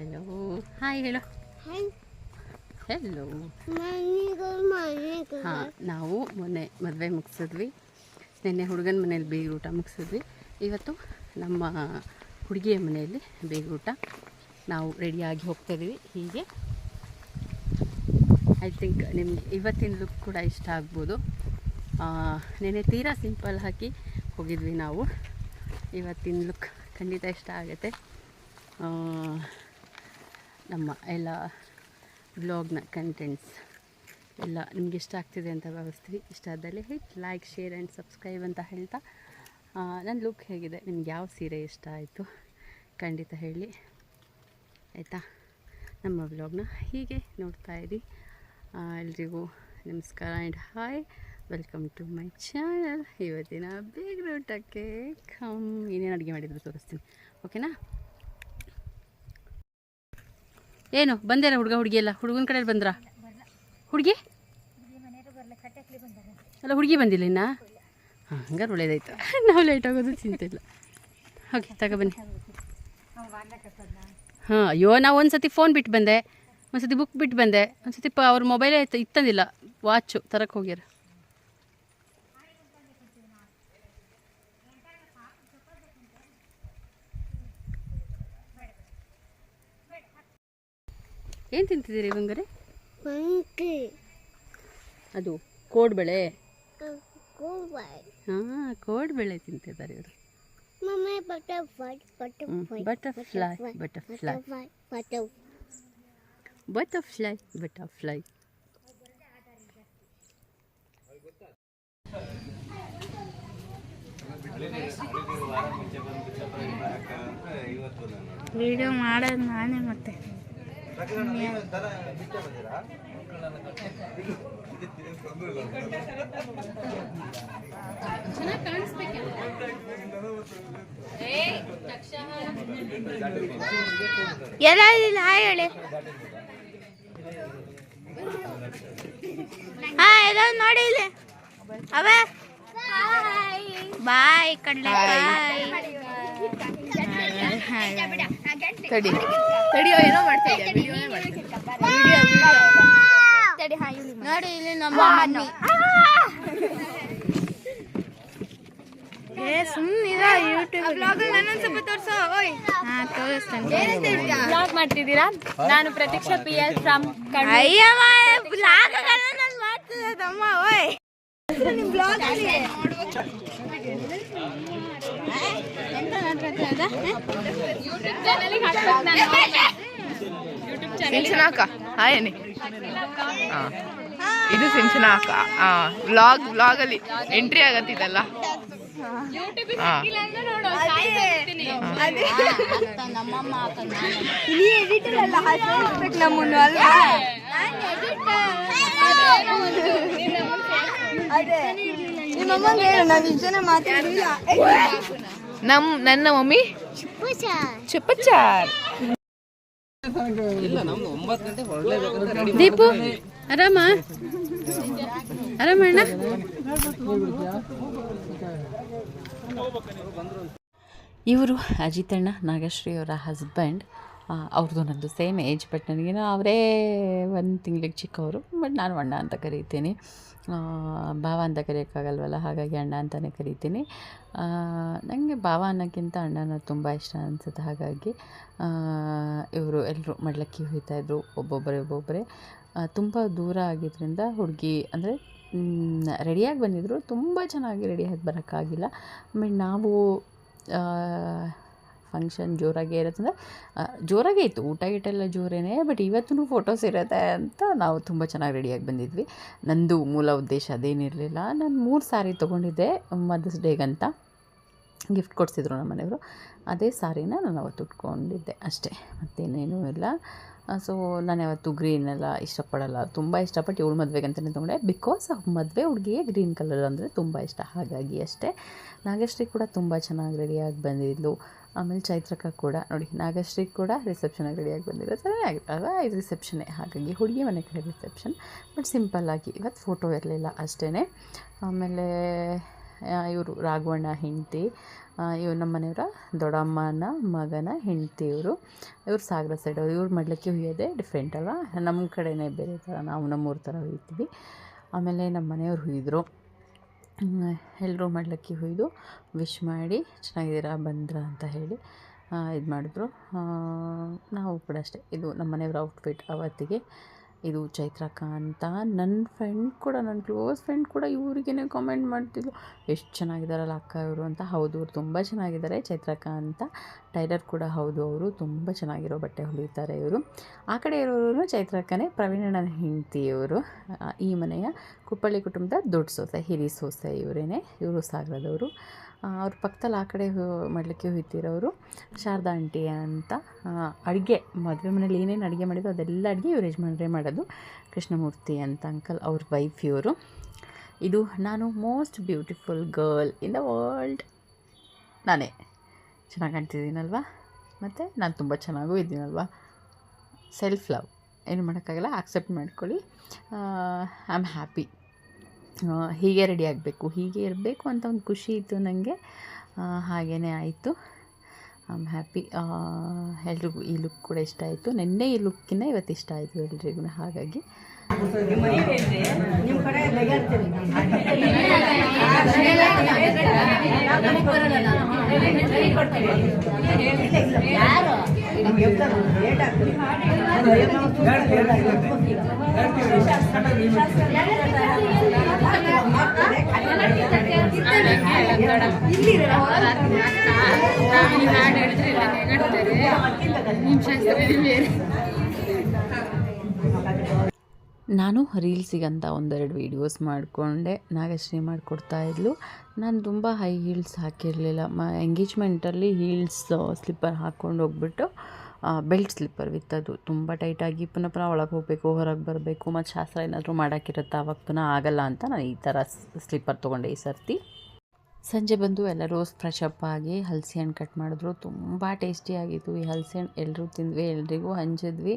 Hello hi ಹೇಳು hello ಹಾಂ ನಾವು ಮೊನ್ನೆ ಮದುವೆ ಮುಗಿಸಿದ್ವಿ. ನಿನ್ನೆ ಹುಡುಗನ ಮನೇಲಿ ಊಟ ಮುಗಿಸಿದ್ವಿ. ಇವತ್ತು ನಮ್ಮ ಹುಡುಗಿಯ ಮನೆಯಲ್ಲಿ ಬೇಗ ಊಟ. ನಾವು ರೆಡಿಯಾಗಿ ಹೋಗ್ತಾಯಿದ್ವಿ ಹೀಗೆ. ಐ ಥಿಂಕ್ ನಿಮಗೆ ಇವತ್ತಿನ ಲುಕ್ ಕೂಡ ಇಷ್ಟ ಆಗ್ಬೋದು. ನೆನೆ ನೆನ್ನೆ ತೀರಾ ಸಿಂಪಲ್ ಹಾಕಿ ಹೋಗಿದ್ವಿ ನಾವು. ಇವತ್ತಿನ ಲುಕ್ ಖಂಡಿತ ಇಷ್ಟ ಆಗುತ್ತೆ. ನಮ್ಮ ಎಲ್ಲ ಬ್ಲಾಗ್ನ ಕಂಟೆಂಟ್ಸ್ ಎಲ್ಲ ನಿಮ್ಗೆ ಇಷ್ಟ ಆಗ್ತಿದೆ ಅಂತ ಭಾವಿಸ್ತೀವಿ. ಇಷ್ಟ ಆದಲ್ಲಿ hit like share and subscribe ಅಂತ ಹೇಳ್ತಾ ನನ್ನ ಲುಕ್ ಹೇಗಿದೆ. ನಿಮ್ಗೆ ಯಾವ ಸೀರೆ ಇಷ್ಟ ಆಯಿತು ಖಂಡಿತ ಹೇಳಿ. ಆಯಿತಾ? ನಮ್ಮ ಬ್ಲಾಗ್ನ ಹೀಗೆ ನೋಡ್ತಾ ಇರಿ. ಎಲ್ರಿಗೂ ನಮಸ್ಕಾರ and hi welcome to my channel ಇವತ್ತಿನ ಬೇಗ ಊಟಕ್ಕೆ ಕಮ್ ಏನೇನು ಅಡುಗೆ ಮಾಡಿದ್ರು ತೋರಿಸ್ತೀನಿ. ಓಕೆನಾ ಏನು? ಬಂದೇನ ಹುಡುಗ ಹುಡುಗಿ ಎಲ್ಲ? ಹುಡುಗನ ಕಡೆ ಬಂದ್ರಾ? ಹುಡುಗಿ? ಅಲ್ಲ, ಹುಡುಗಿ ಬಂದಿಲ್ಲ ಇನ್ನ? ಹಾಂ, ಹಂಗಾರೆ ಒಳ್ಳೇದಾಯ್ತು. ನಾವು ಲೇಟ್ ಆಗೋದು ಚಿಂತೆ ಇಲ್ಲ ಓಕೆ ತಗೊಬನ್ನಿ ಹಾಂ, ಅಯ್ಯೋ, ನಾವು ಒಂದು ಸತಿ ಫೋನ್ ಬಿಟ್ಟು ಬಂದೆ. ಒಂದು ಸತಿ ಬುಕ್ ಬಿಟ್ಟು ಬಂದೆ. ಒಂದು ಸತಿ ಪ ಅವ್ರ ಮೊಬೈಲೇ ಇತ್ತು ಇತ್ತಂದಿಲ್ಲ. ವಾಚು ತರಕ್ಕೆ ಹೋಗ್ಯಾರ. ಏನು ತಿಂತಿದ್ದೀರಿ ಇವಂಗರೆ ಅದು ಕೋಡ್ಬಳೆ ಹಾಂ ಕೋಡ್ಬಳೆ ತಿಂತಿದ್ದಾರೆ ಇವರು Mama, butterfly, butterfly, butterfly butterfly butterfly. Butterfly butterfly video ಮಾಡೋದು ನಾನೇ ಮತ್ತೆ ಎಲ್ಲ ಇಲ್ಲ ಹಾಯ್ ಹೇಳಿ. ಹಾ ಎಲ್ಲ ನೋಡಿ ಇಲ್ಲಿ. ಅವೇ. ಬಾಯ್ ಕಡ್ಲೆಕಾಯ್ ತಡಿ ತಡಿಯೋ ಏನೋ ಮಾಡ್ತಾ ಇದ್ಯಾ? ವಿಡಿಯೋನೇ ನೋಡಿ ಇಲ್ಲಿ ನಮ್ಮ ಮಮ್ಮಿ. ಏ ಸುಮ್ಮನಿರ ಯೂಟ್ಯೂಬ್ ಬ್ಲಾಗ್ ನಾನು ಸ್ವಲ್ಪ ತೋರ್ಸೋ ಓಯ್. ಹಾ ತೋರಿಸ್ತೇನೆ. ಬ್ಲಾಗ್ ಮಾಡ್ತಿದ್ದೀರಾ? ನಾನು Pratiksha P S from Ayyamma blog ನಾನು ಮಾಡ್ತಿದ್ದೆ ತಮ್ಮ ಓಯ್. ಬ್ಲಾಗ್ ಸಿಂಚನಾ ಅಕ್ಕ ಹಾಯ್ ಅನ್ನಿ ಹಾ. ಇದು ಸಿಂಚನಾ ಅಕ್ಕ ಹಾ ವ್ಲಾಗ್ ವ್ಲಾಗ್ ಅಲ್ಲಿ ಎಂಟ್ರಿ ಆಗತ್ತಿದಲ್ಲ ಹಾ ನಮ್ಮಮ್ಮ ನೀ ಎಡಿಟರ್ ಅಲ್ಲ ಹಾಕ್ಬೇಕು ನಮ್ಮನ್ನು ಅಲ್ವಾ ಅದೇ ನಿಮ್ಮಮ್ಮಂಗೆ ಹೇಳು ನಾನು ಇಷ್ಟು ಜನ ಮಾತಾಡಿಲ್ಲ ನಮ್ ನನ್ನ ಮಮ್ಮಿ? ಚುಪ್ಪಚಾರ್. ದೀಪು ಆರಾಮ? ಆರಾಮಣ್ಣ ಇವರು ಅಜಿತಣ್ಣ ನಾಗಶ್ರೀ ಅವರ ಹಸ್ಬೆಂಡ್ ಅವ್ರದ್ದು ನಂದು ಸೇಮ್ ಏಜ್ ಬಟ್ ನನಗೇನೋ ಅವರೇ ಒಂದು ತಿಂಗ್ಳಿಗೆ ಚಿಕ್ಕವರು ಬಟ್ ನಾನು ಅಣ್ಣ ಅಂತ ಕರಿತೀನಿ. ಭಾವ ಅಂತ ಕರೆಯೋಕ್ಕಾಗಲ್ವಲ್ಲ? ಹಾಗಾಗಿ ಅಣ್ಣ ಅಂತಲೇ ಕರಿತೀನಿ. ನನಗೆ ಭಾವ ಅನ್ನೋಕ್ಕಿಂತ ಅಣ್ಣನ ತುಂಬ ಇಷ್ಟ ಅನಿಸುತ್ತೆ. ಹಾಗಾಗಿ ಇವರು ಎಲ್ಲರೂ ಮಡ್ಲಕ್ಕಿ ಹೊಯ್ತಾಯಿದ್ರು ಒಬ್ಬೊಬ್ಬರೇ ಒಬ್ಬೊಬ್ಬರೇ. ತುಂಬ ದೂರ ಆಗಿದ್ದರಿಂದ ಹುಡುಗಿ ಅಂದರೆ ರೆಡಿಯಾಗಿ ಬಂದಿದ್ದರು ತುಂಬ ಚೆನ್ನಾಗಿ ರೆಡಿಯಾಗಿ ಬರೋಕ್ಕಾಗಿಲ್ಲ. ಆಮೇಲೆ ನಾವು ಫಂಕ್ಷನ್ ಜೋರಾಗೇ ಇರುತ್ತಂದರೆ ಜೋರಾಗೇ ಇತ್ತು. ಊಟ ಗೀಟ ಎಲ್ಲ ಜೋರೇನೆ ಬಟ್ ಇವತ್ತೂ ಫೋಟೋಸ್ ಇರುತ್ತೆ ಅಂತ ನಾವು ತುಂಬ ಚೆನ್ನಾಗಿ ರೆಡಿಯಾಗಿ ಬಂದಿದ್ವಿ. ನಂದು ಮೂಲ ಉದ್ದೇಶ ಅದೇನಿರಲಿಲ್ಲ. ನಾನು ಮೂರು ಸ್ಯಾರಿ ತೊಗೊಂಡಿದ್ದೆ ಮದರ್ಸ್ ಡೇಗಂತ ಗಿಫ್ಟ್ ಕೊಡಿಸಿದ್ರು ನಮ್ಮ ಮನೆಯವರು. ಅದೇ ಸಾರಿನ ನಾನು ಅವತ್ತು ಉಟ್ಕೊಂಡಿದ್ದೆ ಅಷ್ಟೇ. ಮತ್ತೇನೇನೂ ಇಲ್ಲ. ಸೊ ನಾನು ಯಾವತ್ತು ಗ್ರೀನ್ ಎಲ್ಲ ಇಷ್ಟಪಡಲ್ಲ. ತುಂಬ ಇಷ್ಟಪಟ್ಟು ಇವಳು ಮದುವೆಗೆ ಅಂತಲೇ ತೊಗೊಂಡೆ. ಬಿಕಾಸ್ ಮದುವೆ ಹುಡುಗಿಗೆ ಗ್ರೀನ್ ಕಲರ್ ಅಂದರೆ ತುಂಬ ಇಷ್ಟ. ಹಾಗಾಗಿ ಅಷ್ಟೇ. ನಾಗಶ್ರೀ ಕೂಡ ತುಂಬ ಚೆನ್ನಾಗಿ ರೆಡಿಯಾಗಿ ಬಂದಿದ್ಲು. ಆಮೇಲೆ ಚೈತ್ರಕ ಕೂಡ ನೋಡಿ, ನಾಗಶ್ರೀ ಕೂಡ ರಿಸೆಪ್ಷನಾಗಿ ರೆಡಿಯಾಗಿ ಬಂದಿರೋ ಚೆನ್ನಾಗಿರ್ತಲ್ಲ ಇದು ರಿಸೆಪ್ಷನ್ನೇ ಹಾಗಾಗಿ ಹುಡುಗಿ ಮನೆ ಕಡೆ ರಿಸೆಪ್ಷನ್ ಬಟ್ ಸಿಂಪಲ್ಲಾಗಿ ಇವತ್ತು ಫೋಟೋ ಇರಲಿಲ್ಲ ಅಷ್ಟೇ ಆಮೇಲೆ ಇವರು ರಾಘವಣ್ಣ ಹೆಂಡತಿ ಇವ್ರು ನಮ್ಮ ಮನೆಯವರ ದೊಡ್ಡಮ್ಮನ ಮಗನ ಹೆಂಡತಿ ಇವರು. ಇವ್ರು ಸಾಗರ ಸೈಡ್ ಅವರು. ಇವ್ರು ಮಾಡಲಿಕ್ಕೆ ಹುಯ್ಯೋದೇ ಡಿಫ್ರೆಂಟ್ ಅಲ್ವಾ? ನಮ್ಮ ಕಡೆನೇ ಬೇರೆ ಥರ. ನಾವು ನಮ್ಮೂರ ಥರ ಹುಯ್ತೀವಿ. ಆಮೇಲೆ ನಮ್ಮ ಮನೆಯವ್ರು ಹುಯ್ದರು. ಎಲ್ಲರೂ ಮಡ್ಲಕ್ಕಿ ಹುಯ್ದು ವಿಶ್ ಮಾಡಿ ಚೆನ್ನಾಗಿದ್ದೀರಾ, ಬಂದ್ರ ಅಂತ ಹೇಳಿ ಇದು ಮಾಡಿದ್ರು ನಾವು ಕೂಡ ಅಷ್ಟೇ. ಇದು ನಮ್ಮ ಮನೆಯವ್ರ ಔಟ್ಫಿಟ್ ಅವತ್ತಿಗೆ. ಇದು ಚೈತ್ರಕ್ಕ ಅಂತ ನನ್ನ ಫ್ರೆಂಡ್ ಕೂಡ ನನ್ನ ಕ್ಲೋಸ್ ಫ್ರೆಂಡ್ ಕೂಡ ಇವ್ರಿಗೇ ಕಾಮೆಂಟ್ ಮಾಡ್ತಿದ್ರು ಎಷ್ಟು ಚೆನ್ನಾಗಿದ್ದಾರಲ್ಲ ಅಕ್ಕ ಇವರು ಅಂತ. ಹೌದು ಅವ್ರು ತುಂಬ ಚೆನ್ನಾಗಿದ್ದಾರೆ. ಚೈತ್ರಕ್ಕ ಅಂತ. ಟೈಲರ್ ಕೂಡ ಹೌದು, ಅವರು ತುಂಬ ಚೆನ್ನಾಗಿರೋ ಬಟ್ಟೆ ಹೊಲಿತಾರೆ ಇವರು. ಆ ಕಡೆ ಇರೋರು ಚೈತ್ರಕ್ಕನೇ ಪ್ರವೀಣನ ಹೆಂಡತಿ ಇವರು. ಈ ಮನೆಯ ಕುಪ್ಪಳ್ಳಿ ಕುಟುಂಬದ ದೊಡ್ಡ ಸೊಸೆ, ಹಿರಿ ಸೊಸೆ ಇವರೇನೆ. ಇವರು ಸಾಗರದವರು. ಅವ್ರ ಪಕ್ಕದಲ್ಲಿ ಆ ಕಡೆ ಮಾಡಲಿಕ್ಕೆ ಹೋಯ್ತಿರೋರು ಶಾರದಾ ಆಂಟಿ ಅಂತ. ಅಡುಗೆ, ಮದುವೆ ಮನೇಲಿ ಏನೇನು ಅಡುಗೆ ಮಾಡಿದ್ರು ಅದೆಲ್ಲ ಅಡುಗೆ ಇವ್ರು ಯಜಮಾನರೇ ಮಾಡೋದು. ಕೃಷ್ಣಮೂರ್ತಿ ಅಂತ ಅಂಕಲ್, ಅವ್ರ ವೈಫ್ ಇವರು. ಇದು ನಾನು most beautiful girl in the world. ನಾನೇ. ಚೆನ್ನಾಗಿ ಕಾಣ್ತಿದ್ದೀನಲ್ವಾ? ಮತ್ತು ನಾನು ತುಂಬ ಚೆನ್ನಾಗೂ ಇದ್ದೀನಲ್ವಾ? Self love. ಏನು ಮಾಡೋಕ್ಕಾಗಲ್ಲ ಆಕ್ಸೆಪ್ಟ್ ಮಾಡ್ಕೊಳ್ಳಿ. I am happy. ಹೀಗೆ ರೆಡಿ ಆಗಬೇಕು. ಹೀಗೆ ಇರಬೇಕು ಅಂತ ಒಂದು ಖುಷಿ ಇತ್ತು ನನಗೆ ಹಾಗೇ ಆಯಿತು. ಐ ಹ್ಯಾಪಿ ಎಲ್ರಿಗೂ ಈ ಲುಕ್ ಕೂಡ ಇಷ್ಟ ಆಯಿತು. ನಿನ್ನೆ ಈ ಲುಕ್ಕಿನ ಇವತ್ತು ಇಷ್ಟ ಆಯಿತು ಎಲ್ರಿಗೂ ಹಾಗಾಗಿ. ನಾನು ರೀಲ್ಸಿಗಂತ ಒಂದೆರಡು ವೀಡಿಯೋಸ್ ಮಾಡಿಕೊಂಡೆ. ನಾಗಶ್ರೀ ಮಾಡಿಕೊಡ್ತಾ ಇದ್ಲು. ನಾನು ತುಂಬ ಹೈ ಹೀಲ್ಸ್ ಹಾಕಿರಲಿಲ್ಲ. ಮ ಎಂಗೇಜ್ಮೆಂಟಲ್ಲಿ ಹೀಲ್ಸ್ ಸ್ಲಿಪ್ಪರ್ ಹಾಕ್ಕೊಂಡು ಹೋಗ್ಬಿಟ್ಟು ಬೆಲ್ಟ್ ಸ್ಲಿಪ್ಪರ್ ವಿತ್ ಅದು ತುಂಬ ಟೈಟಾಗಿ ಪುನಃ ಪುನಃ ಒಳಗೆ ಹೋಗಬೇಕು, ಹೊರಗೆ ಬರಬೇಕು. ಮತ್ತು ಶಾಸ್ತ್ರ ಏನಾದರೂ ಮಾಡೋಕ್ಕಿರುತ್ತೆ ಆವಾಗ ಪುನಃ ಆಗಲ್ಲ ಅಂತ ನಾನು ಈ ಥರ ಸ್ಲಿಪ್ಪರ್ ತೊಗೊಂಡೆ ಈ ಸರ್ತಿ. ಸಂಜೆ ಬಂದು ಎಲ್ಲರೂ ಫ್ರೆಶ್ ಅಪ್ ಆಗಿ ಹಲಸಿ ಹಣ್ಣು ಕಟ್ ಮಾಡಿದ್ರು. ತುಂಬ ಟೇಸ್ಟಿಯಾಗಿತ್ತು ಈ ಹಲಸಿ ಹಣ್ಣು ಎಲ್ಲರೂ ತಿಂದ್ವಿ, ಎಲ್ರಿಗೂ ಹಂಚಿದ್ವಿ.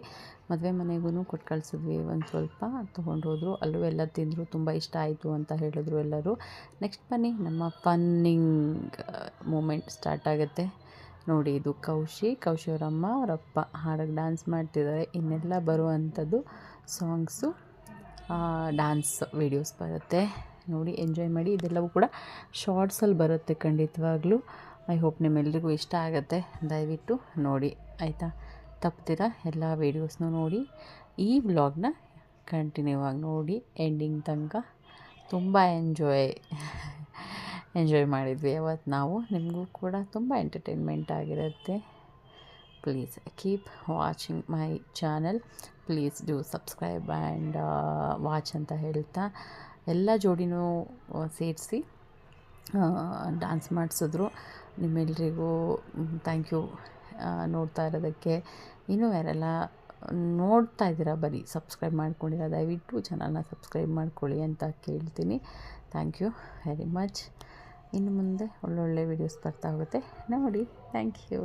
ಮದುವೆ ಮನೆಗೂ ಕೊಟ್ಟು ಕಳಿಸಿದ್ವಿ ಒಂದು ಸ್ವಲ್ಪ. ತೊಗೊಂಡು ಹೋದರು. ಅಲ್ಲೂ ಎಲ್ಲ ತಿಂದರು. ತುಂಬ ಇಷ್ಟ ಆಯಿತು ಅಂತ ಹೇಳಿದ್ರು ಎಲ್ಲರೂ. ನೆಕ್ಸ್ಟ್ ಬನ್ನಿ. ನಮ್ಮ ಫನ್ನಿಂಗ್ ಮೂಮೆಂಟ್ ಸ್ಟಾರ್ಟ್ ಆಗುತ್ತೆ. ನೋಡಿ, ಇದು ಕೌಶಿ ಕೌಶಿ ಅವರಮ್ಮ, ಅವರಪ್ಪ ಹಾಡಕ್ಕೆ ಡ್ಯಾನ್ಸ್ ಮಾಡ್ತಿದ್ದಾರೆ. ಇನ್ನೆಲ್ಲ ಬರುವಂಥದ್ದು ಸಾಂಗ್ಸು ಡ್ಯಾನ್ಸ್ ವೀಡಿಯೋಸ್ ಬರುತ್ತೆ. ನೋಡಿ ಎಂಜಾಯ್ ಮಾಡಿ, ಇದೆಲ್ಲವೂ ಕೂಡ ಶಾರ್ಟ್ಸಲ್ಲಿ ಬರುತ್ತೆ ಖಂಡಿತವಾಗ್ಲೂ. ಐ ಹೋಪ್ ನಿಮ್ಮೆಲ್ರಿಗೂ ಇಷ್ಟ ಆಗುತ್ತೆ. ದಯವಿಟ್ಟು ನೋಡಿ, ಆಯಿತಾ? ತಪ್ಪದಿರ ಎಲ್ಲ ವೀಡಿಯೋಸ್ನೂ ನೋಡಿ. ಈ ವ್ಲಾಗ್ನ ಕಂಟಿನ್ಯೂ ಆಗಿ ನೋಡಿ ಎಂಡಿಂಗ್ ತನಕ ತುಂಬ ಎಂಜಾಯ್ ಎಂಜಾಯ್ ಮಾಡಿದ್ವಿ ಅವತ್ತು ನಾವು. ನಿಮಗೂ ಕೂಡ ತುಂಬ ಎಂಟರ್ಟೈನ್ಮೆಂಟ್ ಆಗಿರುತ್ತೆ. Please keep watching my channel please do subscribe and watch ಅಂತ ಹೇಳ್ತಾ. ಎಲ್ಲ ಜೋಡಿನೂ ಸೇರಿಸಿ ಡ್ಯಾನ್ಸ್ ಮಾಡಿಸಿದ್ರು. ನಿಮ್ಮೆಲ್ರಿಗೂ ಥ್ಯಾಂಕ್ ಯು ನೋಡ್ತಾ ಇರೋದಕ್ಕೆ. ಇನ್ನೂ ಯಾರೆಲ್ಲ ನೋಡ್ತಾ ಇದ್ದೀರಾ ಬರೀ ಸಬ್ಸ್ಕ್ರೈಬ್ ಮಾಡ್ಕೊಂಡಿರ, ದಯವಿಟ್ಟು ಚಾನಲ್ನ ಸಬ್ಸ್ಕ್ರೈಬ್ ಮಾಡ್ಕೊಳ್ಳಿ ಅಂತ ಕೇಳ್ತೀನಿ. ಥ್ಯಾಂಕ್ ಯು ವೆರಿ ಮಚ್ ಇನ್ನು ಮುಂದೆ ಒಳ್ಳೊಳ್ಳೆ ವೀಡಿಯೋಸ್ ಬರ್ತಾ ಹೋಗುತ್ತೆ. ನೋಡಿ ಥ್ಯಾಂಕ್ ಯು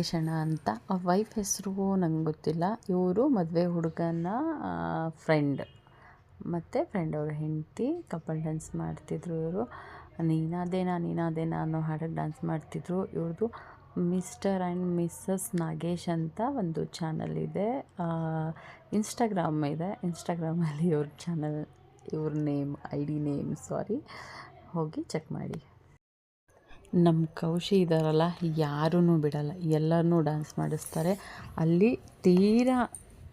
ನಾಗೇಶಣ್ಣ ಅಂತ. ಆ ವೈಫ್ ಹೆಸರು ನಂಗೆ ಗೊತ್ತಿಲ್ಲ. ಇವರು ಮದುವೆ ಹುಡುಗನ ಫ್ರೆಂಡ್ ಮತ್ತು ಫ್ರೆಂಡ್ ಅವ್ರ ಹೆಂಡತಿ ಕಪಲ್ ಡ್ಯಾನ್ಸ್ ಮಾಡ್ತಿದ್ರು ಇವರು. ನೀನಾದೇನಾ ನೀನಾದೇನಾ ಅನ್ನೋ ಹಾಡಕ್ಕೆ ಡ್ಯಾನ್ಸ್ ಮಾಡ್ತಿದ್ರು. ಇವ್ರದ್ದು ಮಿಸ್ಟರ್ ಆ್ಯಂಡ್ ಮಿಸ್ಸಸ್ ನಾಗೇಶ್ ಅಂತ ಒಂದು ಚಾನಲ್ ಇದೆ. ಇನ್ಸ್ಟಾಗ್ರಾಮ್ ಇದೆ. ಇನ್ಸ್ಟಾಗ್ರಾಮಲ್ಲಿ ಇವ್ರ ಚಾನಲ್ ಇವ್ರ name I D name sorry ಹೋಗಿ ಚೆಕ್ ಮಾಡಿ. ನಮ್ಮ ಕೌಶಿ ಇದ್ದಾರಲ್ಲ ಯಾರೂ ಬಿಡಲ್ಲ. ಎಲ್ಲರನ್ನೂ ಡ್ಯಾನ್ಸ್ ಮಾಡಿಸ್ತಾರೆ. ಅಲ್ಲಿ ತೀರಾ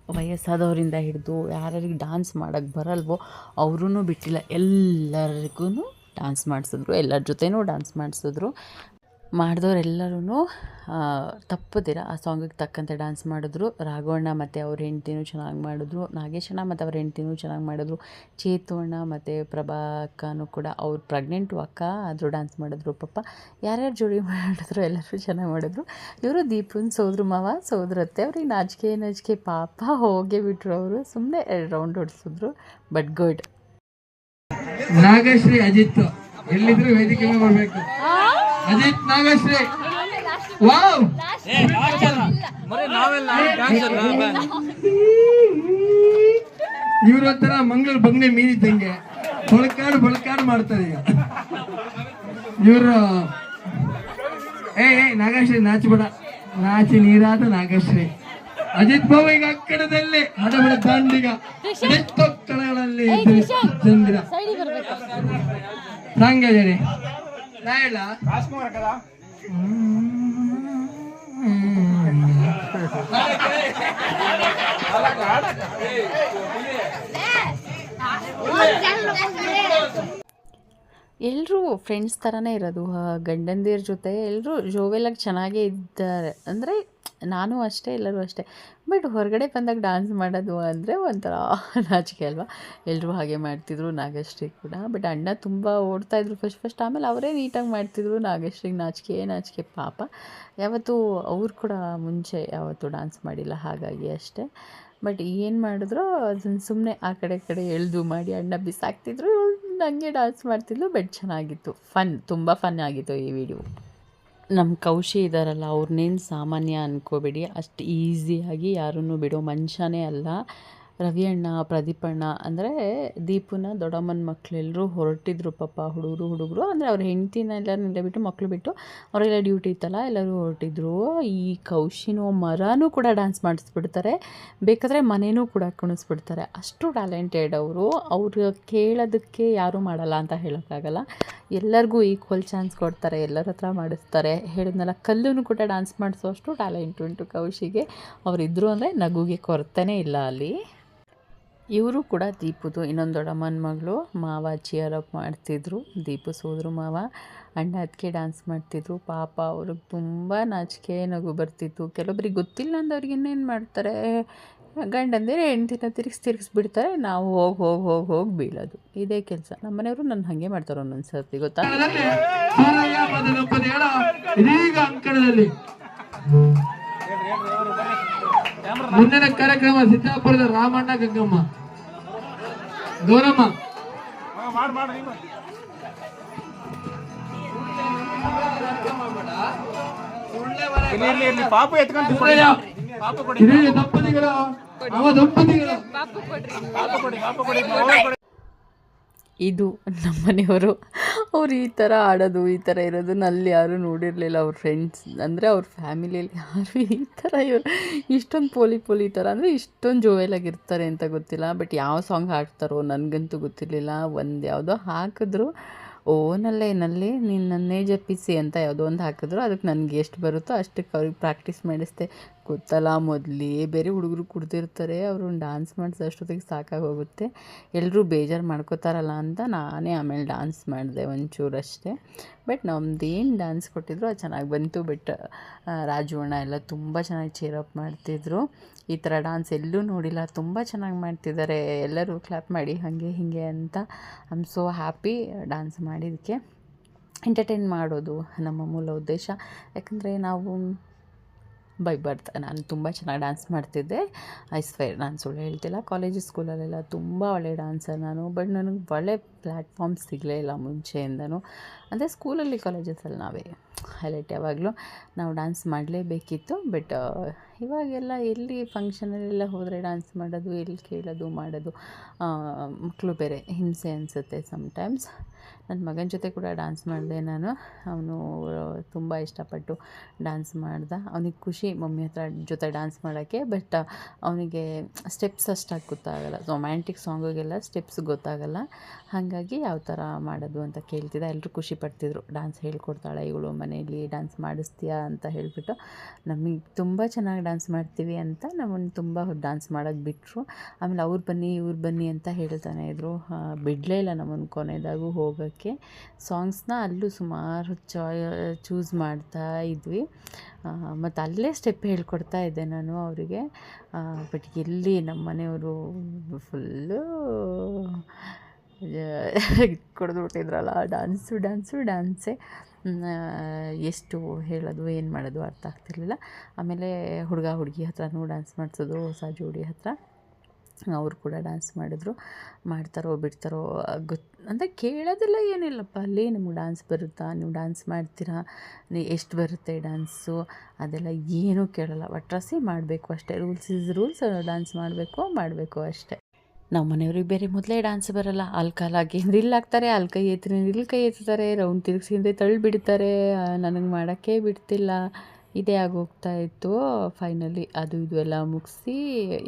ವಯಸ್ಸಾದವರಿಂದ ಹಿಡಿದು ಯಾರ್ಯಾರಿಗೆ ಡ್ಯಾನ್ಸ್ ಮಾಡೋಕ್ಕೆ ಬರಲ್ವೋ ಅವರೂ ಬಿಟ್ಟಿಲ್ಲ. ಎಲ್ಲರಿಗೂ ಡ್ಯಾನ್ಸ್ ಮಾಡಿಸಿದ್ರು. ಎಲ್ಲರ ಜೊತೆಯೂ ಡ್ಯಾನ್ಸ್ ಮಾಡಿಸಿದ್ರು. ಮಾಡಿದವ್ರೆಲ್ಲರೂ ತಪ್ಪದಿರ ಆ ಸಾಂಗಿಗೆ ತಕ್ಕಂತೆ ಡ್ಯಾನ್ಸ್ ಮಾಡಿದ್ರು. ರಾಘವಣ್ಣ ಮತ್ತು ಅವ್ರ ಹೆಂಡ್ತಿನೂ ಚೆನ್ನಾಗಿ ಮಾಡಿದ್ರು. ನಾಗೇಶಣ್ಣ ಮತ್ತು ಅವ್ರ ಹೆಂಡ್ತಿನೂ ಚೆನ್ನಾಗಿ ಮಾಡಿದ್ರು. ಚೇತು ಅಣ್ಣ ಮತ್ತು ಪ್ರಭಾ ಅಕ್ಕನೂ ಕೂಡ ಅವ್ರು ಪ್ರೆಗ್ನೆಂಟು ಅಕ್ಕ ಆದರೂ ಡ್ಯಾನ್ಸ್ ಮಾಡಿದ್ರು ಪಾಪ. ಯಾರ್ಯಾರು ಜೋಡಿ ಮಾಡಿದ್ರು ಎಲ್ಲರೂ ಚೆನ್ನಾಗಿ ಮಾಡಿದ್ರು. ಇವರು ದೀಪನ್ ಸೋದ್ರ ಮಾವ ಸೋದರತ್ತೆ. ಅವ್ರಿಗೆ ನಾಚಿಕೆ ನಾಚಿಕೆ ಪಾಪ ಹೋಗೇ ಬಿಟ್ಟರು ಅವರು. ಸುಮ್ಮನೆ ಎರಡು ರೌಂಡ್ ಹೊಡಿಸಿದ್ರು ಬಟ್ ಗುಡ್ ನಾಗಶ್ರೀ ಅಜಿತ್ ಎಲ್ಲಿದ್ರು ವೇದಿಕೆ ಬರಬೇಕು. ಬರ್ಬೇಕು ಅಜಿತ್ ನಾಗಶ್ರೀ. ವಾವ್. ಇವ್ರ ಹತ್ರ ಮಂಗಳೂರು ಬಂಗ್ನೆ ಮೀನಿದ್ದಂಗೆ ಬಳಕಾಡು ಬಳಕಾಡು ಮಾಡ್ತಾರೆ ಈಗ. ಇವರು ಏ ಏ ನಾಗಶ್ರೀ ನಾಚಬೇಡ. ನಾಚಿ ನೀರಾದ ನಾಗಶ್ರೀ. ಅಜಿತ್ ಬಾಬು ಈಗ ಅಕ್ಕಡದಲ್ಲಿ ಹಡಬಡ ದಾಂಡಿಗ. ಎಷ್ಟೋ ಕಳಗಳಲ್ಲಿ ಚಂದ್ರ ಸಾಂಗಜನೆ ನಾ ಹೇಳ. ಎಲ್ಲರೂ ಫ್ರೆಂಡ್ಸ್ ಥರನೇ ಇರೋದು ಗಂಡಂದಿರ ಜೊತೆ ಎಲ್ಲರೂ ಜೋವೆಲಾಗಿ ಚೆನ್ನಾಗೇ ಇದ್ದಾರೆ. ಅಂದರೆ ನಾನು ಅಷ್ಟೇ, ಎಲ್ಲರೂ ಅಷ್ಟೇ. ಬಟ್ ಹೊರಗಡೆ ಬಂದಾಗ ಡ್ಯಾನ್ಸ್ ಮಾಡೋದು ಅಂದರೆ ಒಂಥರ ನಾಚಿಕೆ ಅಲ್ವಾ? ಎಲ್ಲರೂ ಹಾಗೆ ಮಾಡ್ತಿದ್ರು, ನಾಗಶ್ರೀ ಕೂಡ. ಬಟ್ ಅಣ್ಣ ತುಂಬ ಓಡ್ತಾಯಿದ್ರು ಫಸ್ಟ್ ಫಸ್ಟ್ ಆಮೇಲೆ ಅವರೇ ನೀಟಾಗಿ ಮಾಡ್ತಿದ್ರು, ನಾಗಶ್ರೀಗೆ ನಾಚಿಕೆ ನಾಚಿಕೆ ಪಾಪ. ಯಾವತ್ತೂ ಅವ್ರು ಕೂಡ ಮುಂಚೆ ಯಾವತ್ತೂ ಡ್ಯಾನ್ಸ್ ಮಾಡಿಲ್ಲ, ಹಾಗಾಗಿ ಅಷ್ಟೇ. ಬಟ್ ಏನು ಮಾಡಿದ್ರು, ಅದನ್ನು ಸುಮ್ಮನೆ ಆ ಕಡೆ ಕಡೆ ಎಳೆದು ಮಾಡಿ ಅಣ್ಣ ಬಿಸಾಕ್ತಿದ್ರು. ನನಗೆ ಡ್ಯಾನ್ಸ್ ಮಾಡ್ತಿದ್ಲು ಬಟ್ ಚೆನ್ನಾಗಿತ್ತು. ಫನ್ ತುಂಬ ಫನ್ ಆಗಿತ್ತು ಈ ವಿಡಿಯೋ ನಮ್ಮ ಕೌಶಿ ಇದ್ದಾರಲ್ಲ ಅವ್ರನ್ನೇನು ಸಾಮಾನ್ಯ ಅಂದ್ಕೋಬೇಡಿ ಅಷ್ಟು ಈಸಿಯಾಗಿ ಯಾರನ್ನೂ ಬಿಡೋ ಮನುಷ್ಯನೇ ಅಲ್ಲ. ರವಿ ಅಣ್ಣ, ಪ್ರದೀಪ್ ಅಂದರೆ ದೀಪುನ ದೊಡ್ಡಮ್ಮನ ಮಕ್ಕಳೆಲ್ಲರೂ ಹೊರಟಿದ್ರು ಪಾಪ ಹುಡುಗರು ಹುಡುಗರು. ಅಂದರೆ ಅವ್ರ ಹೆಂಡ್ತಿನ ಎಲ್ಲರನ್ನೆಲ್ಲ ಬಿಟ್ಟು ಮಕ್ಕಳು ಬಿಟ್ಟು ಅವರೆಲ್ಲ ಡ್ಯೂಟಿ ಇತ್ತಲ್ಲ, ಎಲ್ಲರೂ ಹೊರಟಿದ್ರು. ಈ ಕೌಶಿನೋ ಮರನೂ ಕೂಡ ಡ್ಯಾನ್ಸ್ ಮಾಡಿಸ್ಬಿಡ್ತಾರೆ. ಬೇಕಾದರೆ ಮನೆಯೂ ಕೂಡ ಕುಣಿಸ್ಬಿಡ್ತಾರೆ. ಅಷ್ಟು ಟ್ಯಾಲೆಂಟೆಡ್ ಅವರು ಅವರು ಕೇಳೋದಕ್ಕೆ ಯಾರೂ ಮಾಡಲ್ಲ ಅಂತ ಹೇಳೋಕ್ಕಾಗಲ್ಲ. ಎಲ್ಲರಿಗೂ ಈಕ್ವಲ್ ಚಾನ್ಸ್ ಕೊಡ್ತಾರೆ, ಎಲ್ಲರ ಹತ್ರ ಮಾಡಿಸ್ತಾರೆ. ಹೇಳಿದ್ನಲ್ಲ ಕಲ್ಲೂ ಕೂಡ ಡ್ಯಾನ್ಸ್ ಮಾಡಿಸೋ ಅಷ್ಟು ಟ್ಯಾಲೆಂಟ್ ಉಂಟು ಕೌಶಿಗೆ. ಅವರಿದ್ದರು ಅಂದರೆ ನಗುಗೆ ಕೊರತೆನೇ ಇಲ್ಲ ಅಲ್ಲಿ. ಇವರು ಕೂಡ ದೀಪುದು, ಇನ್ನೊಂದು ದೊಡ್ಡಮ್ಮನ ಮಗಳು ಮಾವ ಚಿಯರ್ ಅಪ್ ಮಾಡ್ತಿದ್ರು. ದೀಪು ಸೋದರು ಮಾವ, ಅಣ್ಣ ಅದಕ್ಕೆ ಡ್ಯಾನ್ಸ್ ಮಾಡ್ತಿದ್ರು. ಪಾಪ ಅವ್ರಿಗೆ ತುಂಬ ನಾಚಿಕೆ, ನಗು ಬರ್ತಿತ್ತು. ಕೆಲವೊಬ್ರಿಗೆ ಗೊತ್ತಿಲ್ಲ ಅಂದವ್ರಿಗೆ ಇನ್ನೇನು ಮಾಡ್ತಾರೆ. ಗಂಡಂದಿರು ಹೆಂಡ್ತಿನ ತಿರುಗಿಸಿ ತಿರುಗಿಸ್ಬಿಡ್ತಾರೆ ನಾವು ಹೋಗಿ ಹೋಗಿ ಹೋಗಿ ಹೋಗಿ ಬೀಳೋದು ಇದೇ ಕೆಲಸ ನಮ್ಮ ಮನೆಯವರು ನನ್ನ ಹಾಗೆ ಮಾಡ್ತಾರೆ ಒಂದೊಂದು ಸರ್ತಿ ಗೊತ್ತಾ ಮುಂದಿನ ಕಾರ್ಯಕ್ರಮ ಸಿದ್ದಾಪುರದ ರಾಮಣ್ಣ ಗಂಗಮ್ಮ ಗೌರಮ್ಮ ಪಾಪ ಎತ್ಕೊಂಡು ಸೂರಯ್ಯ, ಹಿರಿಯ ನಮ್ಮ ಮನೆಯವರು ಇದು ನಮ್ಮನೆಯವರು ಅವ್ರು ಈ ಥರ ಆಡೋದು ಈ ಥರ ಇರೋದು ನಲ್ಲಿ ಯಾರೂ ನೋಡಿರಲಿಲ್ಲ. ಅವ್ರ ಫ್ರೆಂಡ್ಸ್ ಅಂದರೆ ಅವ್ರ ಫ್ಯಾಮಿಲಿಯಲ್ಲಿ ಯಾರು ಈ ಥರ ಇವರು ಇಷ್ಟೊಂದು ಪೋಲಿ ಪೋಲಿ ಥರ ಅಂದರೆ ಇಷ್ಟೊಂದು ಜೋವೆಲಾಗಿರ್ತಾರೆ ಅಂತ ಗೊತ್ತಿಲ್ಲ. ಬಟ್ ಯಾವ ಸಾಂಗ್ ಹಾಡ್ತಾರೋ ನನಗಂತೂ ಗೊತ್ತಿರಲಿಲ್ಲ. ಒಂದು ಯಾವುದೋ ಹಾಕಿದ್ರು ಓ, ನಲ್ಲೇ ನೀನು ನನ್ನೇ ಜಪಿಸಿ ಅಂತ ಯಾವುದೋ ಒಂದು ಹಾಕಿದ್ರು. ಅದಕ್ಕೆ ನನಗೆ ಎಷ್ಟು ಬರುತ್ತೋ ಅಷ್ಟಕ್ಕೆ ಅವ್ರಿಗೆ ಪ್ರಾಕ್ಟೀಸ್ ಮಾಡಿಸ್ದೆ. ಗೊತ್ತಲ್ಲ ಮೊದಲೇ ಬೇರೆ ಹುಡುಗರು ಕುಡ್ದಿರ್ತಾರೆ, ಅವರು ಡ್ಯಾನ್ಸ್ ಮಾಡಿಸಿ ಅಷ್ಟೊತ್ತಿಗೆ ಸಾಕಾಗಿ ಹೋಗುತ್ತೆ ಎಲ್ಲರೂ ಬೇಜಾರು ಮಾಡ್ಕೋತಾರಲ್ಲ ಅಂತ ನಾನೇ ಆಮೇಲೆ ಡ್ಯಾನ್ಸ್ ಮಾಡಿದೆ ಒಂಚೂರು ಅಷ್ಟೇ. ಬಟ್ ನಮ್ದೇನು ಡ್ಯಾನ್ಸ್ ಕೊಟ್ಟಿದ್ರು, ಅದು ಚೆನ್ನಾಗಿ ಬಂತು. ಬಟ್ ರಾಜು ಅಣ್ಣ ಎಲ್ಲ ತುಂಬ ಚೆನ್ನಾಗಿ ಚೇರಪ್ ಮಾಡ್ತಿದ್ರು. ಈ ಥರ ಡಾನ್ಸ್ ಎಲ್ಲೂ ನೋಡಿಲ್ಲ. ತುಂಬ ಚೆನ್ನಾಗಿ ಮಾಡ್ತಿದ್ದಾರೆ. ಎಲ್ಲರೂ ಕ್ಲಾಪ್ ಮಾಡಿ ಹಾಗೆ ಹೀಗೆ ಅಂತ. I am so happy dance ಮಾಡಿದ್ದಕ್ಕೆ. ಎಂಟರ್ಟೈನ್ ಮಾಡೋದು ನಮ್ಮ ಮೂಲ ಉದ್ದೇಶ. ಯಾಕಂದರೆ ನಾವು ಬೈ ಬರ್ತ ನಾನು ತುಂಬ ಚೆನ್ನಾಗಿ ಡ್ಯಾನ್ಸ್ ಮಾಡ್ತಿದ್ದೆ. ಐ ಸ್ವೇರ್ ನಾನು ಸುಳ್ಳು ಹೇಳ್ತಿಲ್ಲ. ಕಾಲೇಜು ಸ್ಕೂಲಲ್ಲೆಲ್ಲ ತುಂಬ ಒಳ್ಳೆ ಡ್ಯಾನ್ಸರ್ ನಾನು. ಬಟ್ ನನಗೆ ಒಳ್ಳೆ ಪ್ಲ್ಯಾಟ್ಫಾರ್ಮ್ ಸಿಗಲೇ ಇಲ್ಲ ಮುಂಚೆಯಿಂದನೂ. ಅಂದರೆ ಸ್ಕೂಲಲ್ಲಿ ಕಾಲೇಜಸಲ್ಲಿ ನಾವೇ ಹೈಲೈಟ್ ಯಾವಾಗಲೂ ನಾವು ಡ್ಯಾನ್ಸ್ ಮಾಡಲೇಬೇಕಿತ್ತು. ಬಟ್ ಇವಾಗೆಲ್ಲ ಎಲ್ಲಿ ಫಂಕ್ಷನಲ್ಲೆಲ್ಲ ಹೋದರೆ ಡ್ಯಾನ್ಸ್ ಮಾಡೋದು, ಎಲ್ಲಿ ಕೇಳೋದು, ಮಾಡೋದು ಮಕ್ಕಳು ಬೇರೆ ಹಿಂಸೆ ಅನಿಸುತ್ತೆ ಸಮ್ಟೈಮ್ಸ್ ನನ್ನ ಮಗನ ಜೊತೆ ಕೂಡ ಡ್ಯಾನ್ಸ್ ಮಾಡಿದೆ ನಾನು. ಅವನು ತುಂಬ ಇಷ್ಟಪಟ್ಟು ಡ್ಯಾನ್ಸ್ ಮಾಡ್ದ. ಅವನಿಗೆ ಖುಷಿ ಮಮ್ಮಿ ಹತ್ರ ಜೊತೆ ಡ್ಯಾನ್ಸ್ ಮಾಡೋಕ್ಕೆ. ಬಟ್ ಅವನಿಗೆ ಸ್ಟೆಪ್ಸ್ ಅಷ್ಟಾಗಿ ಗೊತ್ತಾಗಲ್ಲ. ರೊಮ್ಯಾಂಟಿಕ್ ಸಾಂಗಿಗೆಲ್ಲ ಸ್ಟೆಪ್ಸ್ ಗೊತ್ತಾಗಲ್ಲ. ಹಾಗಾಗಿ ಯಾವ ಥರ ಮಾಡೋದು ಅಂತ ಕೇಳ್ತಿದ್ದ. ಎಲ್ಲರೂ ಖುಷಿ ಪಡ್ತಿದ್ರು. ಡ್ಯಾನ್ಸ್ ಹೇಳ್ಕೊಡ್ತಾಳೆ, ಇವಳು ಮನೆಯಲ್ಲಿ ಡ್ಯಾನ್ಸ್ ಮಾಡಿಸ್ತೀಯಾ? ಅಂತ ಹೇಳಿಬಿಟ್ಟು, ನಮಗೆ ತುಂಬ ಚೆನ್ನಾಗಿ ಡ್ಯಾನ್ಸ್ ಮಾಡ್ತೀವಿ ಅಂತ ನಮ್ಮನ್ನು ತುಂಬ ಡ್ಯಾನ್ಸ್ ಮಾಡೋದು ಬಿಟ್ಟರು ಆಮೇಲೆ ಅವ್ರು ಬನ್ನಿ, ಇವ್ರು ಬನ್ನಿ ಅಂತ ಹೇಳ್ತಾನೆ ಇದ್ರು. ಬಿಡಲೇ ಇಲ್ಲ ನಮ್ಮನ್ನು ಕೊನೆಯದಾಗೂ ಹೋಗೋಕ್ಕೆ. ಸಾಂಗ್ಸ್ನ ಅಲ್ಲೂ ಸುಮಾರು ಚಾಯ್ ಚೂಸ್ ಮಾಡ್ತಾ ಇದ್ವಿ. ಮತ್ತು ಅಲ್ಲೇ ಸ್ಟೆಪ್ ಹೇಳ್ಕೊಡ್ತಾ ಇದ್ದೆ ನಾನು ಅವರಿಗೆ. ಬಟ್ ಎಲ್ಲಿ ನಮ್ಮ ಮನೆಯವರು ಫುಲ್ಲು ಕುಡಿದು ಬಿಟ್ಟಿದ್ರಲ್ಲ ಡ್ಯಾನ್ಸು ಡ್ಯಾನ್ಸು ಡ್ಯಾನ್ಸೇ ಎಷ್ಟು ಹೇಳೋದು, ಏನು ಮಾಡೋದು ಅರ್ಥ ಆಗ್ತಿರ್ಲಿಲ್ಲ. ಆಮೇಲೆ ಹುಡುಗ ಹುಡುಗಿ ಹತ್ರನೂ ಡ್ಯಾನ್ಸ್ ಮಾಡಿಸೋದು, ಹೊಸ ಜೋಡಿ ಹತ್ರ. ಅವರು ಕೂಡ ಡ್ಯಾನ್ಸ್ ಮಾಡಿದ್ರು. ಮಾಡ್ತಾರೋ, ಬಿಡ್ತಾರೋ ಗೊತ್ತು ಅಂತ ಕೇಳೋದೆಲ್ಲ ಏನಿಲ್ಲಪ್ಪ. ಅಲ್ಲಿ ನಿಮ್ಗೆ ಡ್ಯಾನ್ಸ್ ಬರುತ್ತಾ? ನೀವು ಡ್ಯಾನ್ಸ್ ಮಾಡ್ತೀರಾ? ಎಷ್ಟು ಬರುತ್ತೆ ಡ್ಯಾನ್ಸು ಅದೆಲ್ಲ ಏನೂ ಕೇಳಲ್ಲ. ಒಟ್ರಾಸಿ ಮಾಡಬೇಕು ಅಷ್ಟೇ. Rules is rules. ಡ್ಯಾನ್ಸ್ ಮಾಡಬೇಕು ಮಾಡಬೇಕು ಅಷ್ಟೇ. ನಾವು ಮನೆಯವ್ರಿಗೆ ಬೇರೆ ಮೊದಲೇ ಡ್ಯಾನ್ಸ್ ಬರಲ್ಲ. ಅಲ್ಲಿ ಕಾಲಾಗಿ ಹಾಕ್ತಾರೆ, ಅಲ್ಲಿ ಕೈ ಎತ್ತಿ ಇಲ್ಲಿ ಕೈ ಎತ್ತಾರೆ ರೌಂಡ್ ತಿರುಗಿಸಿ ಹಿಂದೆ ತಳ್ಳಿ ಬಿಡ್ತಾರೆ ನನಗೆ ಮಾಡೋಕ್ಕೆ ಬಿಡ್ತಿಲ್ಲ. ಇದೇ ಆಗೋಗ್ತಾ ಇತ್ತು. ಫೈನಲಿ ಅದು ಇದು ಎಲ್ಲ ಮುಗಿಸಿ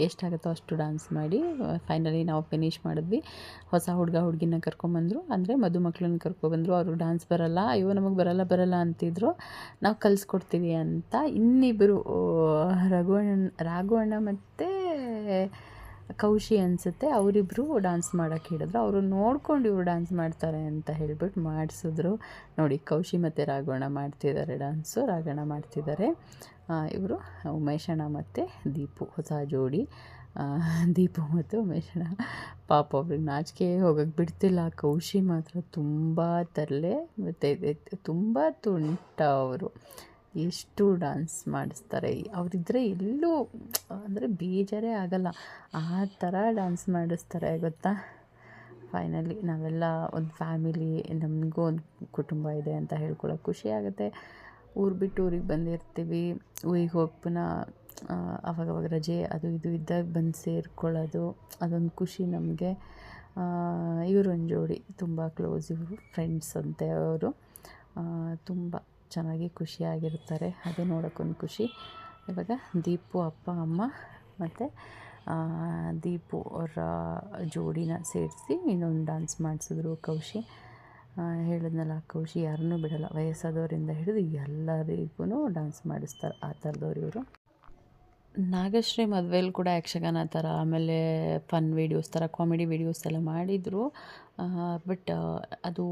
ಎಷ್ಟಾಗುತ್ತೋ ಅಷ್ಟು ಡ್ಯಾನ್ಸ್ ಮಾಡಿ ಫೈನಲಿ ನಾವು ಫಿನಿಷ್ ಮಾಡಿದ್ವಿ. ಹೊಸ ಹುಡುಗ ಹುಡುಗಿನ ಕರ್ಕೊಂಬಂದರು. ಅಂದರೆ ಮದುಮಕ್ಳನ್ನ ಕರ್ಕೊಬಂದರು. ಅವರು ಡ್ಯಾನ್ಸ್ ಬರಲ್ಲ. ಅಯ್ಯೋ ನಮಗೆ ಬರಲ್ಲ ಬರಲ್ಲ ಅಂತಿದ್ರು. ನಾವು ಕಲಿಸ್ಕೊಡ್ತೀವಿ ಅಂತ ಇನ್ನಿಬ್ಬರು ರಘುವಣ್ಣ ರಾಘವಣ್ಣ ಮತ್ತು ಕೌಶಿ ಅನಿಸುತ್ತೆ ಅವರಿಬ್ಬರು ಡ್ಯಾನ್ಸ್ ಮಾಡೋಕ್ಕೆ ಹೇಳಿದ್ರು. ಅವರು ನೋಡ್ಕೊಂಡು ಇವರು ಡ್ಯಾನ್ಸ್ ಮಾಡ್ತಾರೆ ಅಂತ ಹೇಳ್ಬಿಟ್ಟು ಮಾಡಿಸಿದ್ರು. ನೋಡಿ, ಕೌಶಿ ಮತ್ತು ರಾಘವಣ ಮಾಡ್ತಿದ್ದಾರೆ ಡ್ಯಾನ್ಸು ರಾಘವಣ ಮಾಡ್ತಿದ್ದಾರೆ. ಇವರು ಉಮೇಶಣ್ಣ ಮತ್ತು ದೀಪು, ಹೊಸ ಜೋಡಿ. ದೀಪು ಮತ್ತು ಉಮೇಶಣ್ಣ. ಪಾಪ ಅವ್ರಿಗೆ ನಾಚಿಕೆ ಹೋಗೋಕ್ಕೆ ಬಿಡ್ತಿಲ್ಲ. ಕೌಶಿ ಮಾತ್ರ ತುಂಬ ತರಲೆ ಮತ್ತು ತುಂಬ ತುಂಟ ಅವರು. ಎಷ್ಟು ಡ್ಯಾನ್ಸ್ ಮಾಡಿಸ್ತಾರೆ. ಅವರಿದ್ದರೆ ಎಲ್ಲೂ, ಅಂದರೆ ಬೇಜಾರೇ ಆಗಲ್ಲ. ಆ ಥರ ಡ್ಯಾನ್ಸ್ ಮಾಡಿಸ್ತಾರೆ, ಗೊತ್ತಾ? ಫೈನಲಿ ನಾವೆಲ್ಲ ಒಂದು ಫ್ಯಾಮಿಲಿ ನಮಗೂ ಒಂದು ಕುಟುಂಬ ಇದೆ ಅಂತ ಹೇಳ್ಕೊಳ್ಳೋಕೆ ಖುಷಿ ಆಗುತ್ತೆ. ಊರು ಬಿಟ್ಟು ಊರಿಗೆ ಬಂದಿರ್ತೀವಿ. ಊರಿಗೆ ಹೋಗಿ ಪುನಃ ಅವಾಗವಾಗ ರಜೆ ಅದು ಇದು ಇದ್ದಾಗ ಬಂದು ಸೇರ್ಕೊಳ್ಳೋದು, ಅದೊಂದು ಖುಷಿ ನಮಗೆ. ಇವರೊಂದು ಜೋಡಿ, ತುಂಬ ಕ್ಲೋಸ್ ಇವರು ಫ್ರೆಂಡ್ಸ್ ಅಂತೆ ಅವರು. ತುಂಬ. ಚೆನ್ನಾಗಿ ಖುಷಿಯಾಗಿರ್ತಾರೆ. ಅದು ನೋಡೋಕ್ಕೊಂದು ಖುಷಿ. ಇವಾಗ ದೀಪು ಅಪ್ಪ, ಅಮ್ಮ ಮತ್ತು ದೀಪು ಅವರ ಜೋಡಿನ ಸೇರಿಸಿ ಇನ್ನೊಂದು ಡ್ಯಾನ್ಸ್ ಮಾಡಿಸಿದ್ರು ಕೌಶಿ. ಹೇಳಿದ್ನಲ್ಲ ಕೌಶಿ ಯಾರನ್ನೂ ಬಿಡಲ್ಲ. ವಯಸ್ಸಾದವರಿಂದ ಹಿಡಿದು ಎಲ್ಲರಿಗೂ ಡ್ಯಾನ್ಸ್ ಮಾಡಿಸ್ತಾರೆ ಆ ಥರದವ್ರು ಇವರು. ನಾಗಶ್ರೀ ಮದುವೆಯಲ್ಲಿ ಕೂಡ ಯಕ್ಷಗಾನ ಥರ, ಆಮೇಲೆ ಫನ್ ವೀಡಿಯೋಸ್ ಥರ ಕಾಮಿಡಿ ವೀಡಿಯೋಸ್ ಎಲ್ಲ ಮಾಡಿದರು. ಬಟ್ ಅದು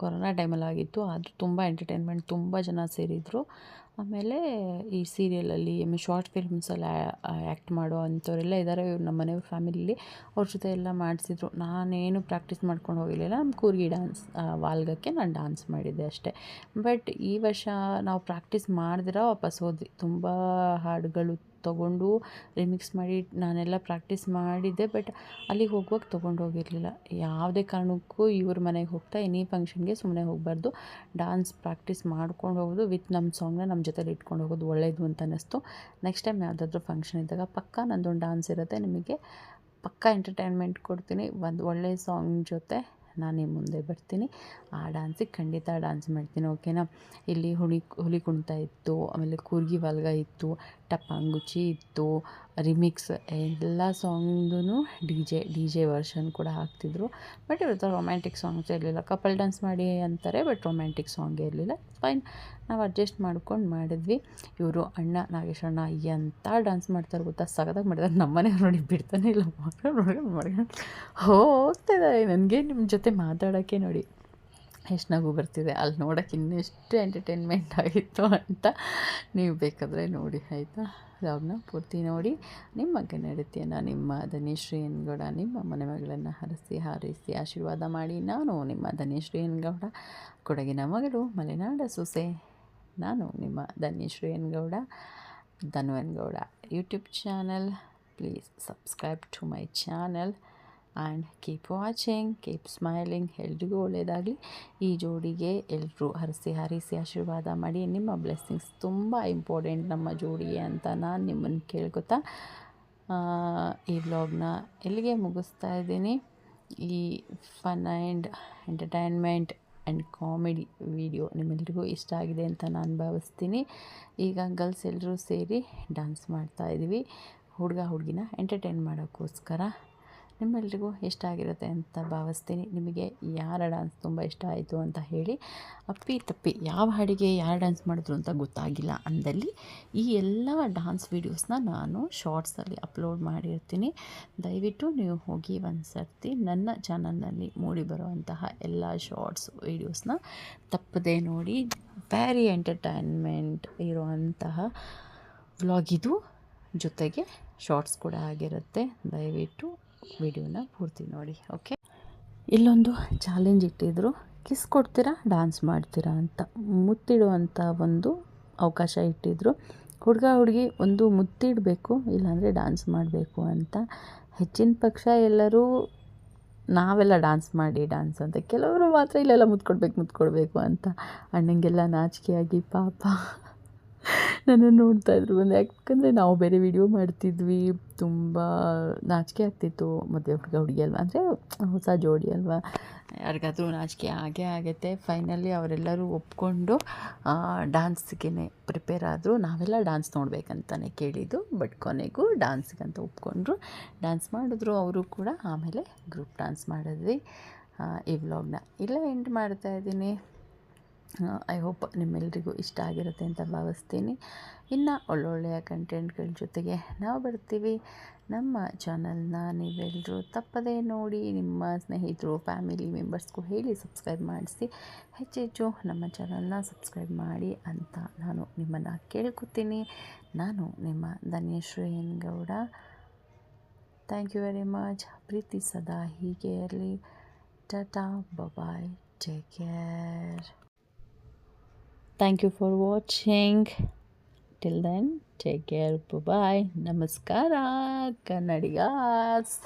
ಕೊರೋನಾ ಟೈಮಲ್ಲಿ ಆಗಿತ್ತು. ಅದು ತುಂಬ ಎಂಟರ್ಟೈನ್ಮೆಂಟ್ ತುಂಬ ಜನ ಸೇರಿದರು. ಆಮೇಲೆ ಈ ಸೀರಿಯಲಲ್ಲಿ ಆಮೇಲೆ ಶಾರ್ಟ್ ಫಿಲ್ಮ್ಸಲ್ಲಿ ಆ್ಯಕ್ಟ್ ಮಾಡೋ ಅಂಥವರೆಲ್ಲ ಇದ್ದಾರೆ ಇವ್ರು ನಮ್ಮ ಮನೆಯವ್ರ ಫ್ಯಾಮಿಲಿಲಿ ಅವ್ರ ಜೊತೆ ಎಲ್ಲ ಮಾಡಿಸಿದ್ರು. ನಾನೇನು ಪ್ರಾಕ್ಟೀಸ್ ಮಾಡ್ಕೊಂಡು ಹೋಗಿರಲಿಲ್ಲ. ನಮ್ಮ ಕೂರ್ಗಿ ಡ್ಯಾನ್ಸ್ ವಾಲ್ಗಕ್ಕೆ ನಾನು ಡ್ಯಾನ್ಸ್ ಮಾಡಿದ್ದೆ ಅಷ್ಟೇ. ಬಟ್ ಈ ವರ್ಷ ನಾವು ಪ್ರಾಕ್ಟೀಸ್ ಮಾಡಿದ್ರೆ ವಾಪಸ್ ಹೋದ್ವಿ. ತುಂಬ ಹಾಡುಗಳು ತೊಗೊಂಡು ರಿಮಿಕ್ಸ್ ಮಾಡಿ ನಾನೆಲ್ಲ ಪ್ರಾಕ್ಟೀಸ್ ಮಾಡಿದ್ದೆ ಬಟ್ ಅಲ್ಲಿಗೆ ಹೋಗುವಾಗ ತೊಗೊಂಡು ಹೋಗಿರಲಿಲ್ಲ. ಯಾವುದೇ ಕಾರಣಕ್ಕೂ ಇವ್ರ ಮನೆಗೆ ಹೋಗ್ತಾ ಎನಿ ಫಂಕ್ಷನ್ಗೆ ಸುಮ್ಮನೆ ಹೋಗಬಾರ್ದು. ಡಾನ್ಸ್ ಪ್ರಾಕ್ಟೀಸ್ ಮಾಡ್ಕೊಂಡು ಹೋಗೋದು ವಿತ್ ನಮ್ಮ ಸಾಂಗ್ನ ನಮ್ಮ ಜೊತೆಲಿ ಇಟ್ಕೊಂಡು ಹೋಗೋದು ಒಳ್ಳೆಯದು ಅಂತ ಅನ್ನಿಸ್ತು. ನೆಕ್ಸ್ಟ್ ಟೈಮ್ ಯಾವುದಾದ್ರೂ ಫಂಕ್ಷನ್ ಇದ್ದಾಗ ಪಕ್ಕ ನಂದೊಂದು ಡಾನ್ಸ್ ಇರುತ್ತೆ, ನಿಮಗೆ ಪಕ್ಕ ಎಂಟರ್ಟೈನ್ಮೆಂಟ್ ಕೊಡ್ತೀನಿ. ಒಂದು ಒಳ್ಳೆಯ ಸಾಂಗ್ ಜೊತೆ ನಾನು ಮುಂದೆ ಬರ್ತೀನಿ. ಆ ಡ್ಯಾನ್ಸಿಗೆ ಖಂಡಿತ ಡ್ಯಾನ್ಸ್ ಮಾಡ್ತೀನಿ ಓಕೆನಾ ಇಲ್ಲಿ ಹುಳಿ ಹುಲಿ ಕುಣಿತ ಇತ್ತು, ಆಮೇಲೆ ಕೂರ್ಗಿ ವಲ್ಗ ಇತ್ತು ಟಪಾಂಗುಚಿ ಇತ್ತು, ರಿಮಿಕ್ಸ್ ಎಲ್ಲ ಸಾಂಗ್ದು D J D J version ಕೂಡ ಹಾಕ್ತಿದ್ರು. ಬಟ್ ಇವ್ರ ಹತ್ರ ರೊಮ್ಯಾಂಟಿಕ್ ಸಾಂಗ್ಸ್ ಇರಲಿಲ್ಲ. ಕಪಲ್ ಡ್ಯಾನ್ಸ್ ಮಾಡಿ ಅಂತಾರೆ ಬಟ್ ರೊಮ್ಯಾಂಟಿಕ್ ಸಾಂಗೇ ಇರಲಿಲ್ಲ. ಫೈನ್ ನಾವು ಅಡ್ಜಸ್ಟ್ ಮಾಡ್ಕೊಂಡು ಮಾಡಿದ್ವಿ. ಇವರು ಅಣ್ಣ ನಾಗೇಶಣ್ಣ ಎಂಥ ಡ್ಯಾನ್ಸ್ ಮಾಡ್ತಾರೆ ಗೊತ್ತಾ? ಸಗದಾಗ ನಮ್ಮ ಮನೆಯವ್ರು ನೋಡಿ ಬಿಡ್ತಾನೆ ಇಲ್ಲ. ಮಾಡ್ಕೊಂಡು ನೋಡ್ಕೊಂಡು ಮಾಡ್ಕೊಂಡು ಹೋಗ್ತಿದ್ದಾರೆ ನನಗೆ ನಿಮ್ಮ ಜೊತೆ ಮಾತಾಡೋಕ್ಕೆ ನೋಡಿ. ಎಷ್ಟು ನಗು ಬರ್ತಿದೆ. ಅಲ್ಲಿ ನೋಡೋಕೆ ಇನ್ನೆಷ್ಟು ಎಂಟರ್ಟೈನ್ಮೆಂಟ್ ಆಗಿತ್ತು ಅಂತ ನೀವು ಬೇಕಾದರೆ ನೋಡಿ, ಆಯಿತಾ? ವ್ಲಾಗ್ನ ಪೂರ್ತಿ ನೋಡಿ. ನಿಮ್ಮ ಗೆನಡತಿಯನ್ನು ನಿಮ್ಮ ಧನೇಶ್ರೀ ಗೌಡ ನಿಮ್ಮ ಮನೆ ಮಗಳನ್ನು ಹರಸಿ, ಹಾರೈಸಿ, ಆಶೀರ್ವಾದ ಮಾಡಿ ನಾನು ನಿಮ್ಮ ಧನೇಶ್ರೀ ಗೌಡ ಕೊಡಗಿನ ಮಗಳು ಮಲೆನಾಡ ಸೊಸೆ, ನಾನು ನಿಮ್ಮ Dhanyashree Dhanvangowda. YouTube channel, please subscribe to my channel. And keep watching keep smiling ಎಲ್ರಿಗೂ ಒಳ್ಳೆಯದಾಗಲಿ ಈ ಜೋಡಿಗೆ ಎಲ್ಲರೂ ಹರಿಸಿ ಹರಿಸಿ ಆಶೀರ್ವಾದ ಮಾಡಿ. ನಿಮ್ಮ ಬ್ಲೆಸ್ಸಿಂಗ್ಸ್ ತುಂಬ ಇಂಪಾರ್ಟೆಂಟ್ ನಮ್ಮ ಜೋಡಿಗೆ ಅಂತ ನಾನು ನಿಮ್ಮನ್ನು ಕೇಳ್ಕೊತಾ ಈ ವ್ಲಾಗ್ನ ಎಲ್ಲಿಗೆ ಮುಗಿಸ್ತಾ ಇದ್ದೀನಿ? ಈ fun and entertainment and comedy video ನಿಮ್ಮೆಲ್ರಿಗೂ ಇಷ್ಟ ಆಗಿದೆ ಅಂತ ನಾನು ಭಾವಿಸ್ತೀನಿ. ಈಗ ಗರ್ಲ್ಸ್ ಎಲ್ಲರೂ ಸೇರಿ ಡ್ಯಾನ್ಸ್ ಮಾಡ್ತಾ ಇದ್ದೀವಿ ಹುಡುಗ ಹುಡುಗಿನ ಎಂಟರ್ಟೈನ್ ಮಾಡೋಕ್ಕೋಸ್ಕರ ನಿಮ್ಮೆಲ್ರಿಗೂ ಇಷ್ಟ ಆಗಿರುತ್ತೆ ಅಂತ ಭಾವಿಸ್ತೀನಿ. ನಿಮಗೆ ಯಾರ ಡ್ಯಾನ್ಸ್ ತುಂಬ ಇಷ್ಟ ಆಯಿತು ಅಂತ ಹೇಳಿ, ಅಪ್ಪಿ ತಪ್ಪಿ ಯಾವ ಹಾಡಿಗೆ ಯಾರು ಡ್ಯಾನ್ಸ್ ಮಾಡಿದ್ರು ಅಂತ ಗೊತ್ತಾಗಿಲ್ಲ ಅಂದಲ್ಲಿ ಈ ಎಲ್ಲ ಡ್ಯಾನ್ಸ್ ವೀಡಿಯೋಸ್ನ ನಾನು ಶಾರ್ಟ್ಸಲ್ಲಿ ಅಪ್ಲೋಡ್ ಮಾಡಿರ್ತೀನಿ. ದಯವಿಟ್ಟು ನೀವು ಹೋಗಿ ಒಂದು ಸರ್ತಿ ನನ್ನ ಚಾನಲ್ನಲ್ಲಿ ಮೂಡಿ ಬರುವಂತಹ ಎಲ್ಲ ಶಾರ್ಟ್ಸ್ ವೀಡಿಯೋಸ್ನ ತಪ್ಪದೇ ನೋಡಿ ವ್ಯಾರಿ ಎಂಟರ್ಟೈನ್ಮೆಂಟ್ ಇರುವಂತಹ ವ್ಲಾಗಿದು ಜೊತೆಗೆ ಶಾರ್ಟ್ಸ್ ಕೂಡ ಆಗಿರುತ್ತೆ. ದಯವಿಟ್ಟು ವಿಡಿಯೋನ ಪೂರ್ತಿ ನೋಡಿ, ಓಕೆ? ಇಲ್ಲೊಂದು ಚಾಲೆಂಜ್ ಇಟ್ಟಿದ್ರು. ಕಿಸ್ ಕೊಡ್ತೀರಾ ಡ್ಯಾನ್ಸ್ ಮಾಡ್ತೀರಾ ಅಂತ ಮುತ್ತಿಡುವಂಥ ಒಂದು ಅವಕಾಶ ಇಟ್ಟಿದ್ರು. ಹುಡುಗ ಹುಡುಗಿ ಒಂದು ಮುತ್ತಿಡಬೇಕು, ಇಲ್ಲಾಂದರೆ ಡ್ಯಾನ್ಸ್ ಮಾಡಬೇಕು ಅಂತ. ಹೆಚ್ಚಿನ ಪಕ್ಷ ಎಲ್ಲರೂ ನಾವೆಲ್ಲ ಡ್ಯಾನ್ಸ್ ಮಾಡಿ ಡ್ಯಾನ್ಸ್ ಅಂತ. ಕೆಲವರು ಮಾತ್ರ ಇಲ್ಲೆಲ್ಲ ಮುತ್ಕೊಡ್ಬೇಕು ಮುತ್ಕೊಡ್ಬೇಕು ಅಂತ. ಅಣ್ಣಂಗೆಲ್ಲ ನಾಚಿಕೆಯಾಗಿ ಪಾಪ. ನನ್ನನ್ನು ನೋಡ್ತಾ ಇದ್ರು ಬಂದು. ಯಾಕಂದರೆ ನಾವು ಬೇರೆ ವಿಡಿಯೋ ಮಾಡ್ತಿದ್ವಿ. ತುಂಬ ನಾಚಿಕೆ ಆಗ್ತಿತ್ತು. ಮದುವೆ ಹುಡುಗ ಹುಡುಗಿ ಅಲ್ವಾ? ಅಂದರೆ ಹೊಸ ಜೋಡಿ ಅಲ್ವಾ? ಯಾರಿಗಾದ್ರೂ ನಾಚಿಕೆ ಆಗೇ ಆಗುತ್ತೆ. ಫೈನಲಿ ಅವರೆಲ್ಲರೂ ಒಪ್ಕೊಂಡು ಡ್ಯಾನ್ಸ್ಗೆ ಪ್ರಿಪೇರ್ ಆದರು. ನಾವೆಲ್ಲ ಡ್ಯಾನ್ಸ್ ನೋಡಬೇಕಂತಲೇ ಕೇಳಿದ್ದು. ಬಟ್ ಕೊನೆಗೂ ಡ್ಯಾನ್ಸ್ಗಂತ ಒಪ್ಕೊಂಡ್ರು. ಡ್ಯಾನ್ಸ್ ಮಾಡಿದ್ರು ಅವರು ಕೂಡ. ಆಮೇಲೆ ಗ್ರೂಪ್ ಡ್ಯಾನ್ಸ್ ಮಾಡಿದ್ವಿ. ಈ ವ್ಲಾಗ್ನ ಇಲ್ಲ ಎಂಡ್ ಮಾಡ್ತಾ ಇದ್ದೀನಿ. ಐ ಹೋಪ್ ನಿಮ್ಮೆಲ್ರಿಗೂ ಇಷ್ಟ ಆಗಿರುತ್ತೆ ಅಂತ ಭಾವಿಸ್ತೀನಿ. ಇನ್ನು ಒಳ್ಳೊಳ್ಳೆಯ ಕಂಟೆಂಟ್ಗಳ ಜೊತೆಗೆ ನಾವು ಬರ್ತೀವಿ. ನಮ್ಮ ಚಾನಲ್ನ ನೀವೆಲ್ಲರೂ ತಪ್ಪದೇ ನೋಡಿ ನಿಮ್ಮ ಸ್ನೇಹಿತರು ಫ್ಯಾಮಿಲಿ ಮೆಂಬರ್ಸ್ಗೂ ಹೇಳಿ ಸಬ್ಸ್ಕ್ರೈಬ್ ಮಾಡಿಸಿ. ಹೆಚ್ಚೆಚ್ಚು ನಮ್ಮ ಚಾನಲ್ನ ಸಬ್ಸ್ಕ್ರೈಬ್ ಮಾಡಿ ಅಂತ ನಾನು ನಿಮ್ಮನ್ನು ಕೇಳ್ಕೊತೀನಿ. ನಾನು ನಿಮ್ಮ Dhanyashree N Gowda. Thank you very much ಪ್ರೀತಿ ಸದಾ ಹೀಗೆ ಇರಲಿ. Tata bubye take care Thank you for watching. Till then, take care. Bye bye. Namaskara, Kannadigas.